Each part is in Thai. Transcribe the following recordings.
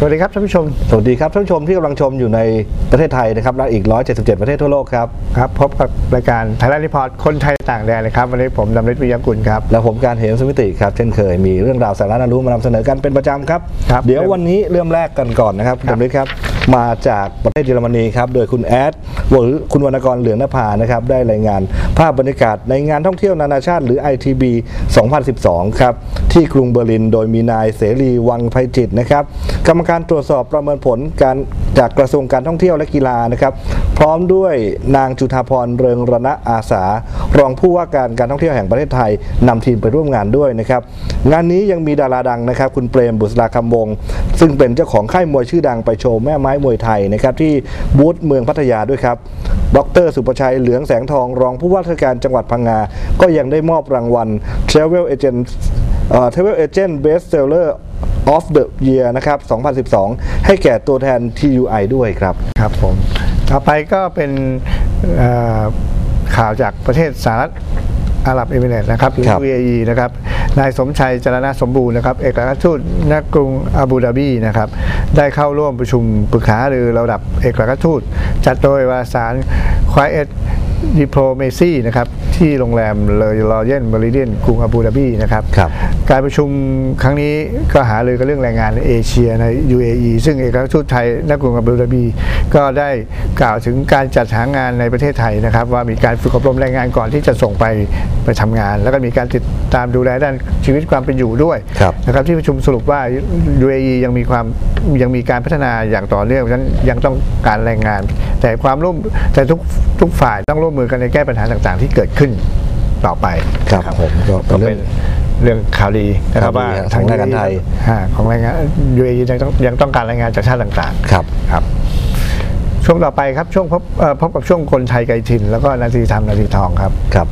สวัสดีครับท่านผู้ชม สวัสดีครับท่านผู้ชมที่กำลังชมอยู่ในประเทศไทยนะครับและอีก 177 ประเทศทั่วโลกครับ ครับพบกับรายการไทยแลนด์รีพอร์ตคนไทยต่างแดนเลยครับ วันนี้ผมดำริศวิยกุลครับ และผมการเหมสมิติครับ เช่นเคยมีเรื่องราวสาระน่ารู้มานำเสนอกันเป็นประจำครับ ครับ เดี๋ยววันนี้เริ่มแรกกันก่อนนะครับคุณครับดำริศครับ มาจากประเทศเยอรมนีครับ โดยคุณแอดหรือคุณวรรณกรเหลืองนภานะครับ ได้รายงานภาพบรรยากาศในงานท่องเที่ยวนานาชาติหรือ ITB 2012 ครับ ที่กรุงเบอร์ลิน โดยมีนายเสรีวังไพจิตนะครับ กรรมการตรวจสอบประเมินผลการจากกระทรวงการท่องเที่ยวและกีฬานะครับ พร้อมด้วยนางจุธาพรเริงรณะอาสา รองผู้ว่าการการท่องเที่ยวแห่งประเทศไทยนำทีมไปร่วมงานด้วยนะครับ งานนี้ยังมีดาราดังนะครับ คุณเปรมบุษราคำวงศ์ซึ่งเป็นเจ้าของค่ายมวยชื่อดังไปโชว์แม่ไม้มวยไทยนะครับที่บูธเมืองพัทยาด้วยครับ ดร สุประชัย เหลืองแสงทอง รองผู้ว่าราชการจังหวัดพังงา ก็ยังได้มอบรางวัล Travel Agent เอ่อ Travel Agent Best Seller of the Year นะครับ 2012 ให้แก่ตัวแทน TUI ด้วยครับ ครับผม ต่อไปก็เป็นเอ่อข่าวจากประเทศสหรัฐอาหรับเอมิเรตส์นะครับหรือ ครับ UAE นะครับ นายสมชัยจรณะสมบูรณ์นะครับเอกอัครราชทูตณกรุงอาบูดาบีนะครับได้เข้าร่วมประชุมปรึกษาหรือระดับเอกอัครราชทูตจัดโดยวารสาร Quiet Diplomacy นะครับที่โรงแรมเลยรอเยนเมริเดียนกรุงอาบูดาบีนะครับครับการประชุมครั้งนี้ก็หารือกันเรื่องแรงงานในเอเชียใน UAE ซึ่งเอกอัครราชทูตไทยณกรุงอาบูดาบี ก็ได้กล่าวถึงการจัดหางานในประเทศไทยนะครับ ว่ามีการฝึกอบรมแรงงานก่อนที่จะส่งไปไปทำงาน แล้วก็มีการติดตามดูแลด้านชีวิตความเป็นอยู่ด้วยครับนะครับที่ประชุมสรุปว่า UAE ยังมีความยังมีการพัฒนาอย่างต่อเนื่องเพราะฉะนั้นยังต้องการแรงงาน แต่ความร่วมแต่ทุกทุกฝ่ายต้องร่วมมือกันในแก้ปัญหาต่างๆ ที่เกิดขึ้นต่อไปครับผมก็ก็เป็นเป็เรื่นองเรื่องข่าวดีนะครับข่าวดีว่าฮะของแรงงานไทยอ่าของแรงงาน UAE ยังต้องยังต้องการแรงงานจากชาติต่างๆ ครับครับ ช่วงต่อไปครับช่วงพบเอ่อพบกับช่วงคนไทยไกลถิ่นแล้วก็นาทีทำนาทีทองครับครับ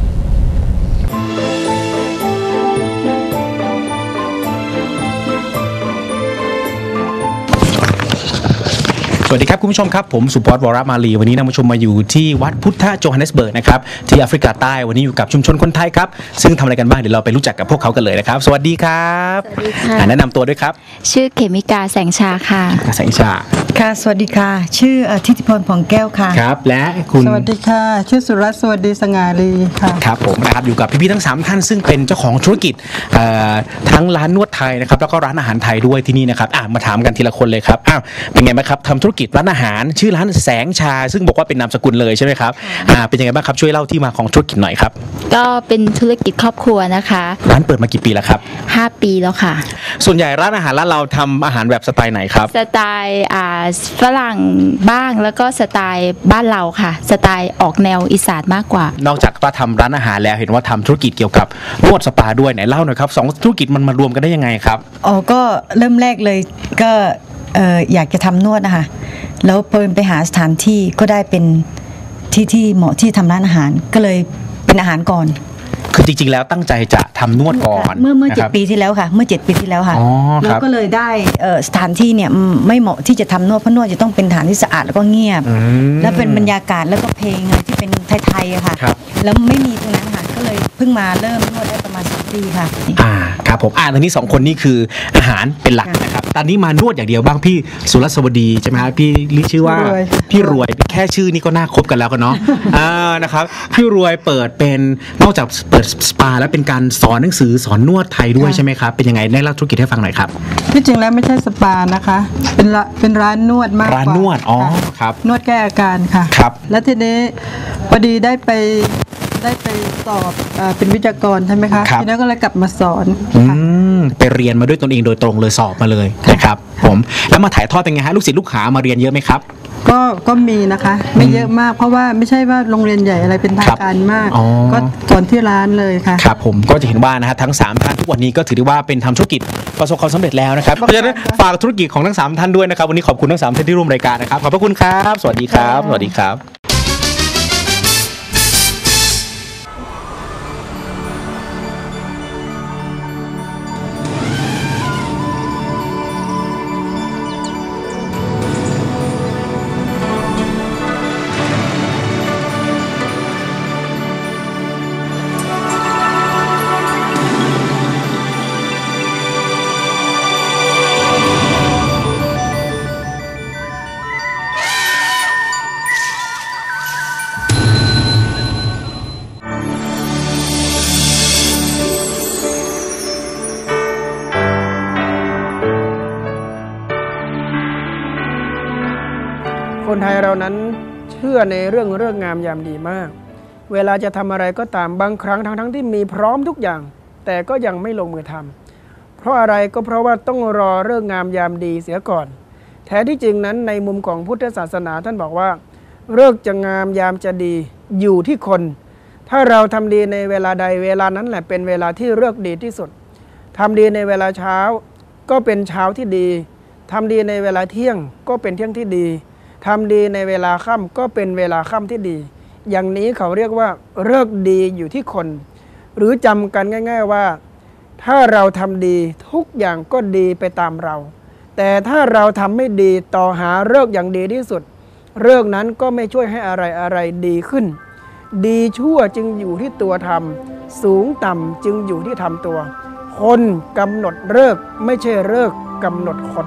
สวัสดีครับ คุณผู้ชมครับ ผมสุพจน์วรมาลี วันนี้นำผู้ชมมาอยู่ที่วัดพุทธโจฮันเนสเบิร์กนะครับ ที่แอฟริกาใต้วันนี้อยู่กับชุมชนคนไทยครับ ซึ่งทำอะไรกันบ้าง เดี๋ยวเราไปรู้จักกับพวกเขากันเลยนะครับ สวัสดีครับสวัสดีค่ะ อ่าแนะนำตัวด้วยครับชื่อเขมิกาแสงชาค่ะแสงชาค่ะ สวัสดีค่ะ ชื่อเอ่อทิติพรผ่องแก้วค่ะ ครับ และคุณ สวัสดีค่ะ ชื่อสุรัตน์สวัสดีสง่าลีค่ะ ครับผมนะครับอยู่กับพี่ๆทั้ง 3 ท่านซึ่งเป็นเจ้าของธุรกิจเอ่อทั้งร้านนวดไทยนะครับแล้วก็ร้านอาหารไทยด้วยที่นี่นะครับอะมาถามกันทีละคนเลยครับอ้าวเป็นไงบ้างครับทำธุรกิจร้านอาหาร ชื่อร้านแสงชา ซึ่งบอกว่าเป็นนามสกุลเลยใช่ไหมครับอ่าเป็นยังไงบ้างครับช่วยเล่าที่มาของธุรกิจหน่อยครับ ก็เป็นธุรกิจครอบครัวนะคะ ร้านเปิดมากี่ปีแล้วครับ 5 ปีแล้วค่ะ ส่วนใหญ่ร้านอาหารร้านเราทำอาหารแบบสไตล์ไหนครับ สไตล์อ่าฝรั่งบ้างแล้วก็สไตล์บ้านเราค่ะ สไตล์ออกแนวอีสานมากกว่า นอกจากว่าทำร้านอาหารแล้วเห็นว่าทำธุรกิจเกี่ยวกับนวดสปาด้วยไหนเล่าหน่อยครับสองธุรกิจมันมารวมกันได้ยังไงครับอ๋อก็เริ่มแรกเลยก็เอ่ออยากจะทำนวดนะคะ แล้วพอไปหาสถานที่ก็ได้เป็นที่ที่เหมาะที่ทำร้านอาหารก็เลยเป็นอาหารก่อน คือจริงๆ แล้วตั้งใจจะทำนวดก่อนเมื่อเมื่อนะเจ็คดรับ ปีที่แล้วค่ะ เมื่อเจ็ดปีที่แล้วค่ะ อ๋อครับ แล้วก็เลยได้เอ่อสถานที่เนี่ยอืมไม่เหมาะที่จะทำนวดเพราะนวดจะต้องเป็นสถานที่สะอาดแล้วก็เงียบ อืม แล้วเป็นบรรยากาศแล้วก็เพลงอะไรที่เป็นไทยๆอะค่ะ ครับ แล้วไม่มีตรงนั้นค่ะก็เลยเพิ่งมาเริ่มนวดได้ ประมาณสามปีค่ะ อ่าครับผมอ่าตอนนี้สองคนนี่คืออาหารเป็นหลักนะครับตอนนี้มานวดอย่างเดียวบ้างพี่สุรสวดีใช่ไหมครับพี่ลิชื่อว่ารวยพี่รวยแค่ชื่อนี่ก็น่าคบกันแล้วกันเนาะอ่านะครับพี่รวยเปิดเป็นนอกจากเปิดสปา แล้วเป็นการสอนหนังสือสอนนวดไทยด้วยใช่ไหมครับเป็นยังไงได้เล่าธุรกิจให้ฟังหน่อยครับที่จริงแล้วไม่ใช่สปานะคะ เป็นละเป็นร้านนวดมากกว่าร้านนวดอ๋อค่ะครับนวดแก้อาการค่ะครับ แล้วทีนี้พอดีได้ไป ได้ไปสอบเอ่อเป็นวิทยากรใช่ไหมคะ ครับ ทีนี้ก็เลยกลับมาสอนอืค่ะ มไปเรียนมาด้วยตนเองโดยตรงเลยสอบมาเลยนะครับผมแล้วมาถ่ายทอดเป็นไงฮะลูกศิษย์ลูกหามาเรียนเยอะไหมครับ ก็ก็มีนะคะ ไม่เยอะมาก เพราะว่าไม่ใช่ว่าโรงเรียนใหญ่อะไรเป็นทาครังบการมาก อ๋อ ก็สอนที่ร้านเลยค่ะ ครับผมก็จะเห็นว่านะฮะทั้ง 3 ท่านทุกวันนี้ก็ถือได้ว่าเป็นทำธุรกิจประสบความสำเร็จแล้วนะครับเพราะฉะนั้นฝากธุรกิจของทั้ง 3 ท่านด้วยนะครับวันนี้ขอบคุณทั้ง 3 ท่านที่ร่วมรายการนะครับขอบพระคุณครับ สวัสดีครับ สวัสดีครับ ชื่อในเรื่องเรื่องงามยามดีมาก เวลาจะทำอะไรก็ตามบางครั้งทั้งทั้งที่มีพร้อมทุกอย่าง แต่ก็ยังไม่ลงมือทำเพราะอะไรก็เพราะว่าต้องรอเรื่องงามยามดีเสียก่อน แท้ที่จริงนั้นในมุมของพุทธศาสนาท่านบอกว่าเลิกษ์จะงามยามจะดีอยู่ที่คน ถ้าเราทำดีในเวลาใดเวลานั้นแหละเป็นเวลาที่เลิกดีที่สุดทำดีในเวลาเช้าก็เป็นเช้าที่ดีทำดีในเวลาเที่ยงก็เป็นเที่ยงที่ดี ทำดีในเวลาค่ำก็เป็นเวลาค่ำที่ดี อย่างนี้เขาเรียกว่าเลิกดีอยู่ที่คน หรือจำกันง่าย ๆว่า ถ้าเราทำดีทุกอย่างก็ดีไปตามเรา แต่ถ้าเราทำไม่ดีต่อหาเลิกอย่างดีที่สุดเรื่องนั้นก็ไม่ช่วยให้อะไรอะไรดีขึ้น ดีชั่วจึงอยู่ที่ตัวทำสูงต่ำจึงอยู่ที่ทำตัว คนกำหนดเลิกไม่ใช่เลิกษ์กำหนดคน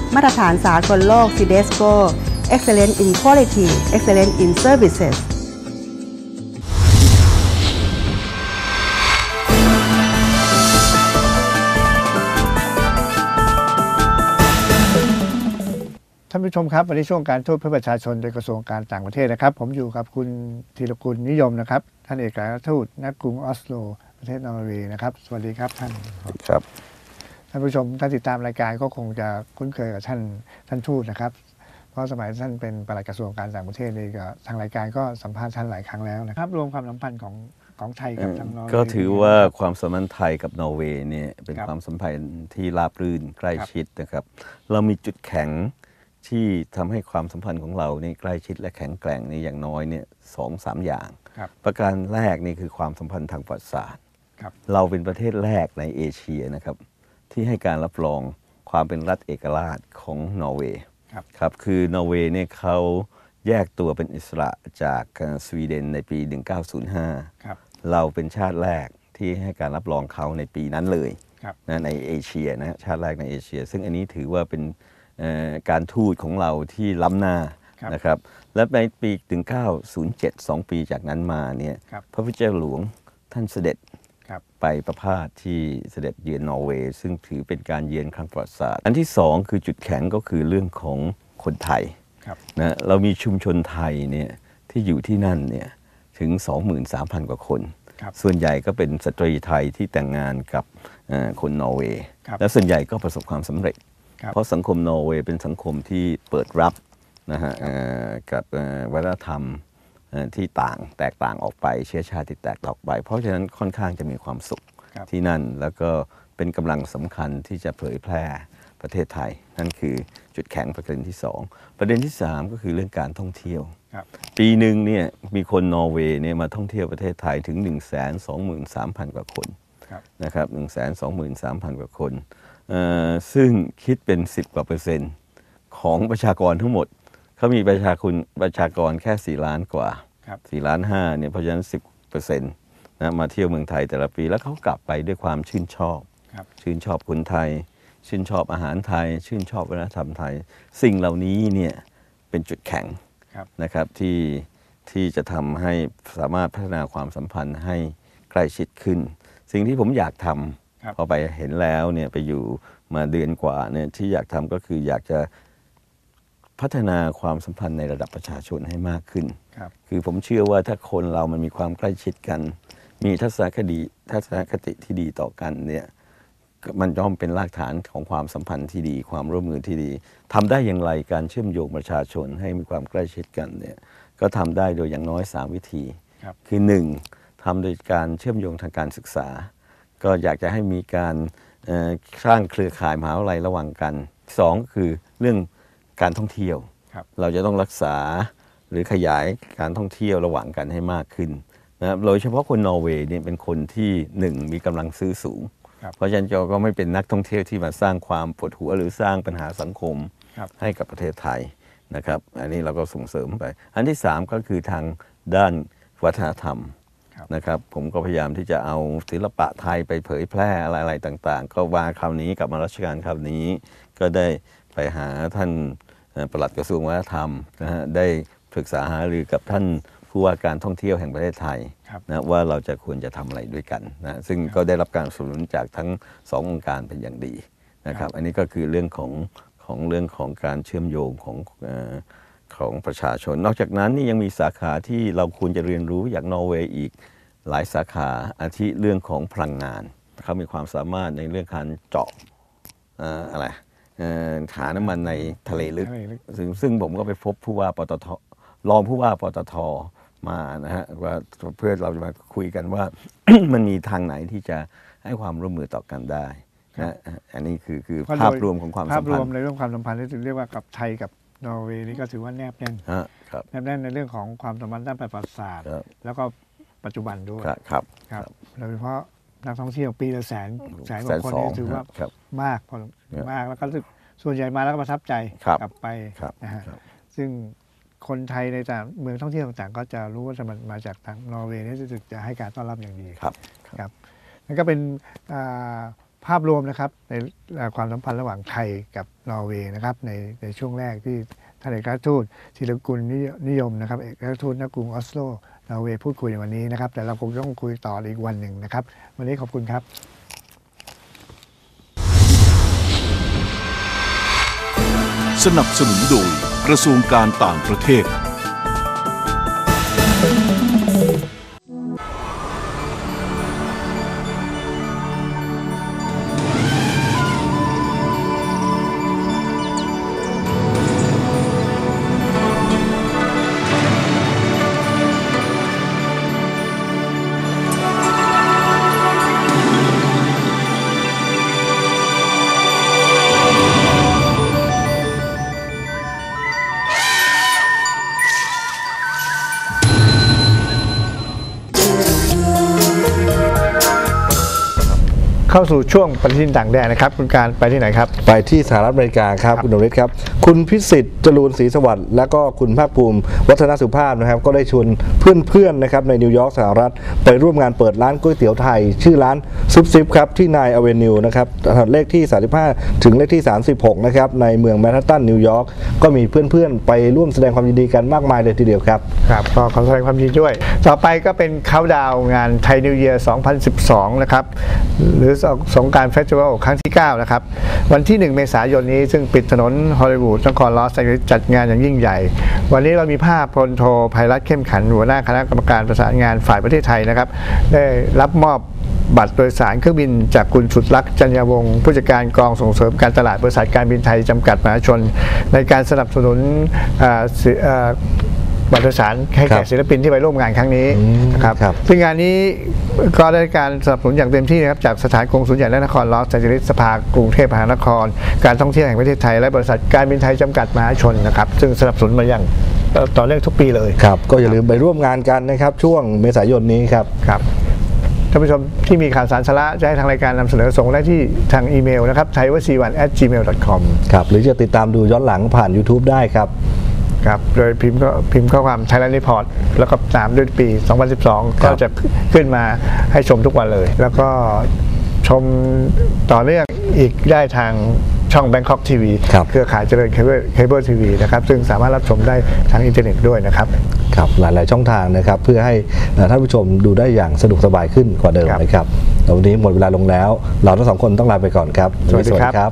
มาตรฐานสากลโลก CDSCO Excellent in Quality Excellent in Services ท่านผู้ชมครับวันนี้ช่วงการทูตเพื่อประชาชนโดยกระทรวงการต่างประเทศนะครับ ผมอยู่กับคุณธีรกุลนิยมนะครับ ท่านเอกอัครราชทูตณกรุงออสโล ประเทศนอร์เวย์นะครับ สวัสดีครับท่านครับ ท่านผู้ชมท่านติดตามรายการก็คงจะคุ้นเคยกับท่านท่านทูตนะครับ เพราะสมัยท่านเป็นปลัดกระทรวงการต่างประเทศนี่ก็ทางรายการก็สัมภาษณ์ท่านหลายครั้งแล้วนะครับ รวมความสัมพันธ์ของของไทยกับทางนอร์เวย์ก็ถือว่าความสัมพันธ์ไทยกับนอร์เวย์เนี่ยเป็นครับความสัมพันธ์ที่ราบรื่นใกล้ชิดนะครับ เรามีจุดแข็งที่ทำให้ความสัมพันธ์ของเราเนี่ยใกล้ชิดและแข็งแกร่งในอย่างน้อยเนี่ยสองสามอย่างครับประการแรกนี่คือความสัมพันธ์ทางประวัติศาสตร์ครับเราเป็นประเทศแรกในเอเชียนะครับ ที่ให้การรับรองความเป็นรัฐเอกราชของนอร์เวย์ครับครับคือนอร์เวย์เนี่ยเขาแยกตัวเป็นอิสระจากเอ่อสวีเดนในปี 1905ครับเราเป็นชาติแรกที่ให้การรับรองเขาในปีนั้นเลยครับนะในเอเชียนะชาติแรกในเอเชีย ซึ่งอันนี้ถือว่าเป็นเอ่อการทูตของเราที่ล้ำหน้าครับนะครับและในปี 1907 2 ปีจากนั้นมาเนี่ยครับพระพุทธเจ้าหลวงท่านเสด็จครับ ไปประพาสที่เสด็จเยือนนอร์เวย์ซึ่งถือเป็นการเยือนครั้งประวัติศาสตร์ อันที่สองคือจุดแข็งก็คือเรื่องของคนไทยครับนะเรามีชุมชนไทยเนี่ยที่อยู่ที่นั่นเนี่ยถึง 23,000 กว่าคนครับส่วนใหญ่ก็เป็นสตรีไทยที่แต่งงานกับเอ่อคนนอร์เวย์ครับและส่วนใหญ่ก็ประสบความสำเร็จครับเพราะสังคมนอร์เวย์เป็นสังคมที่เปิดรับนะฮะเอ่อกับเอ่อวัฒนธรรมเอ่อ ที่ต่างแตกต่างออกไปเชื้อชาติที่แตกต่างออกไป เพราะฉะนั้นค่อนข้างจะมีความสุขครับที่นั่นแล้วก็เป็นกำลังสำคัญที่จะเผยแพร่ประเทศไทย นั่นคือจุดแข็งประเด็นที่สองประเด็นที่สามก็คือเรื่องการท่องเที่ยวครับปีหนึ่งเนี่ยมีคนนอร์เวย์เนี่ยมาท่องเที่ยวประเทศไทยถึง 1 2 3 0 0 0 กว่าคนครับนะครับ1 2 3 0 0 0 กว่าคนเอ่อซึ่งคิดเป็น 10 กว่าเปอร์เซ็นต์ของประชากรทั้งหมด เขามีประชาคุณประชากรแค่ 4 ล้านกว่าครับ4ล้าน5เนี่ยเพราะฉะนั้น10เปอร์เซ็นต์นะมาเที่ยวเมืองไทยแต่ละปีแล้วเขากลับไปด้วยความชื่นชอบครับชื่นชอบคนไทย ชื่นชอบอาหารไทย ชื่นชอบวัฒนธรรมไทย สิ่งเหล่านี้เนี่ยเป็นจุดแข็งครับนะครับที่ที่จะทำให้สามารถพัฒนาความสัมพันธ์ให้ใกล้ชิดขึ้น สิ่งที่ผมอยากทครับำพอไปเห็นแล้วเนี่ยไปอยู่มาเดือนกว่าเนี่ยที่อยากทำก็คืออยากจะ พัฒนาความสัมพันธ์ในระดับประชาชนให้มากขึ้นครับ คือผมเชื่อว่าถ้าคนเรามันมีความใกล้ชิดกัน มีทัศนคติทัศนคติที่ดีต่อกันเนี่ยก็มันย่อมเป็นรากฐานของความสัมพันธ์ที่ดี ความร่วมมือที่ดีทำได้อย่างไรการเชื่อมโยงประชาชนให้มีความใกล้ชิดกันเนี่ยก็ทำได้โดยอย่างน้อย 3 วิธีครับคือ 1. ทำโดยการเชื่อมโยงทางการศึกษา ก็อยากจะให้มีการเอ่อสร้างเครือข่ายมหาวิทยาลัยระหว่างกันสองคือเรื่อง การท่องเที่ยวครับเราจะต้องรักษาหรือขยายการท่องเที่ยวระหว่างกันให้มากขึ้นนะครับโดยเฉพาะคนนอร์เวย์เนี่ยเป็นคนที่หนึ่งมีกำลังซื้อสูงครับเพราะฉะนั้นเราก็ไม่เป็นนักท่องเที่ยวที่มาสร้างความปวดหัวหรือสร้างปัญหาสังคมครับให้กับประเทศไทยนะครับ อันนี้เราก็ส่งเสริมไป อันที่สามก็คือทางด้านวัฒนธรรมนะครับ ผมก็พยายามที่จะเอาศิลปะไทยไปเผยแพร่อะไรๆต่าง ๆ ก็ว่าคราวนี้กลับมารัชกาลคราวนี้ ก็ได้ไปหาท่านเอ่อ ปลัดกระทรวงวัฒนธรรมนะฮะได้ปรึกษาหารือกับท่านผู้ว่าการท่องเที่ยวแห่งประเทศไทยครับนะว่าเราจะควรจะทำอะไรด้วยกันนะซึ่งก็ได้รับการสนับสนุนจากทั้งสององค์การเป็นอย่างดีนะครับ อันนี้ก็คือเรื่องของของเรื่องของการเชื่อมโยงของเอ่อของประชาชน นอกจากนั้นนี่ยังมีสาขาที่เราควรจะเรียนรู้อย่างนอร์เวย์อีกหลายสาขาอาทิเรื่องของพลังงานเขามีความสามารถในเรื่องการเจาะเอ่ออะไรเอ่อ หาน้ำมันในทะเลลึกทะเลลึก ซึ่งซึ่งผมก็ไปพบผู้ว่าปตทรองผู้ว่าปตทมานะฮะว่าเพื่อเราจะมาคุยกันว่ามันมีทางไหนที่จะให้ความร่วมมือต่อกันได้นะอันนี้คือคือเพะภาพโดยรวมของความภาสัพมรพัวนมธ์ในเรื่องความสัมพันธ์ที่เรียกว่ากับไทยกับนอร์เวย์นี่ก็ถือว่าแนบแน่นฮะครับแนบแน่นในเรื่องของความสัมพันธ์ด้านประวัติศาสตร์ครับแล้วก็ปัจจุบันด้วยครับครับครับโดยเฉพาะ นักท่องเที่ยวปีละแสนแสนกว่าคนแสนสองนี่ถือว่าครับมากพอครับมากแล้วก็รู้สึกส่วนใหญ่มาแล้วก็ประทับใจครับกลับไปครับนะฮะครับซึ่งคนไทยในต่างเมืองท่องเที่ยวต่างๆ ก็จะรู้ว่าจะมันมาจากทางนอร์เวย์นี่รู้สึกจะให้การต้อนรับอย่างดีครับครับนั่นก็เป็นอ่าภาพรวมนะครับในอ่าความสัมพันธ์ระหว่างไทยกับนอร์เวย์นะครับในในช่วงแรกที่ท่านเอกอัครทูตธีรกุลนิยนิยมนะครับเอกอัครทูตณกรุงออสโล เราเวพูดคุยในวันนี้นะครับ แต่เราคงต้องคุยต่ออีกวันหนึ่งนะครับ วันนี้ขอบคุณครับสนับสนุนโดยกระทรวงการต่างประเทศ เข้าสู่ช่วงปฏิทินต่างแดนนะครับคุณการไปที่ไหนครับ ไปที่สหรัฐอเมริกาครับคุณนฤทธิ์ครับ คุณพิสิทธิ์จรูนศรีสวัสดิ์และก็คุณภาคภูมิ วัฒนสุภาพนะครับ ก็ได้ชวนเพื่อนๆนะครับในนิวยอร์กสหรัฐ ไปร่วมงานเปิดร้านก๋วยเตี๋ยวไทย ชื่อร้านซุปซิปครับที่นายอเวนิวนะครับเลขที่ 35 ถึงเลขที่ 36 นะครับในเมืองแมนฮัตตันนิวยอร์กก็มีเพื่อนๆ ไปร่วมแสดงความยินดีกันมากมายเลยทีเดียวครับครับก็ขอแสดงความยินดีด้วย ต่อไปก็เป็นเขาดาวน์งานไทยนิวเยียร์ 2012 นะครับหรือสงการเฟสติวัลครั้งที่ 9 นะครับ วันที่ 1 เมษายนนี้ซึ่งปิดถนนฮอลลีวูดนครลอสแอนเจลิสจัดงานอย่างยิ่งใหญ่ วันนี้เรามีภาพพลโทภัยรัตเข้มขัน หัวหน้าคณะกรรมการประสานงานฝ่ายประเทศไทยนะครับ ได้รับมอบบัตรโดยสารเครื่องบินจากคุณสุดลักษณ์จันยาวงศ์ผู้จัดการกองส่งเสริมการตลาดบริษัทการบินไทยจำกัดมหาชน ในการสนับสนุนอ่า บัตรโดยสารให้ครัแก่บศิลปินที่ไปร่วมงานครั้งนี้อืมนะครับครับซึ่งงานนี้ก็ได้การสนับสนุนอย่างเต็มที่นะครับจากสถานกงสุลใหญ่และนครลอสแอนเจลิสสภากรุงเทพมหานคร การท่องเที่ยวแห่งประเทศไทย และบริษัทการบินไทยจำกัดมหาชนนะครับซึ่งสนับสนุนมาอย่างเอ่อต่อเนื่องทุกปีเลยครับก็อย่าลืมไปร่วมงานกันนะครับช่วงเมษายนนี้ครับครับท่านผู้ชมที่มีข่าวสารสาระจะให้ทางรายการนำเสนอส่งได้ที่ทางอีเมลนะครับ thaiwasi1 at gmail com ครับหรือจะติดตามดูย้อนหลังผ่าน YouTube ได้ครับ ครับโดยพิมพ์ก็พิมพ์ข้อความ Thailand Report แล้วก็ตามด้วยปี 2012 ก็จะขึ้นมาให้ชมทุกวันเลย แล้วก็ชมต่อเนื่องอีกได้ทางช่อง Bangkok TV ครับเครือข่ายเจริญเคเบิลเคเบิลทีวีนะครับซึ่งสามารถรับชมได้ทางอินเทอร์เน็ตด้วยนะครับครับหลาย ๆ ช่องทางนะครับ เพื่อให้เอ่อท่านผู้ชมดูได้อย่างสะดวกสบายขึ้นกว่าเดิมครับนะครับแต่วันนี้หมดเวลาลงแล้ว เราทั้งสองคนต้องลาไปก่อนครับ สวัสดีครับครับ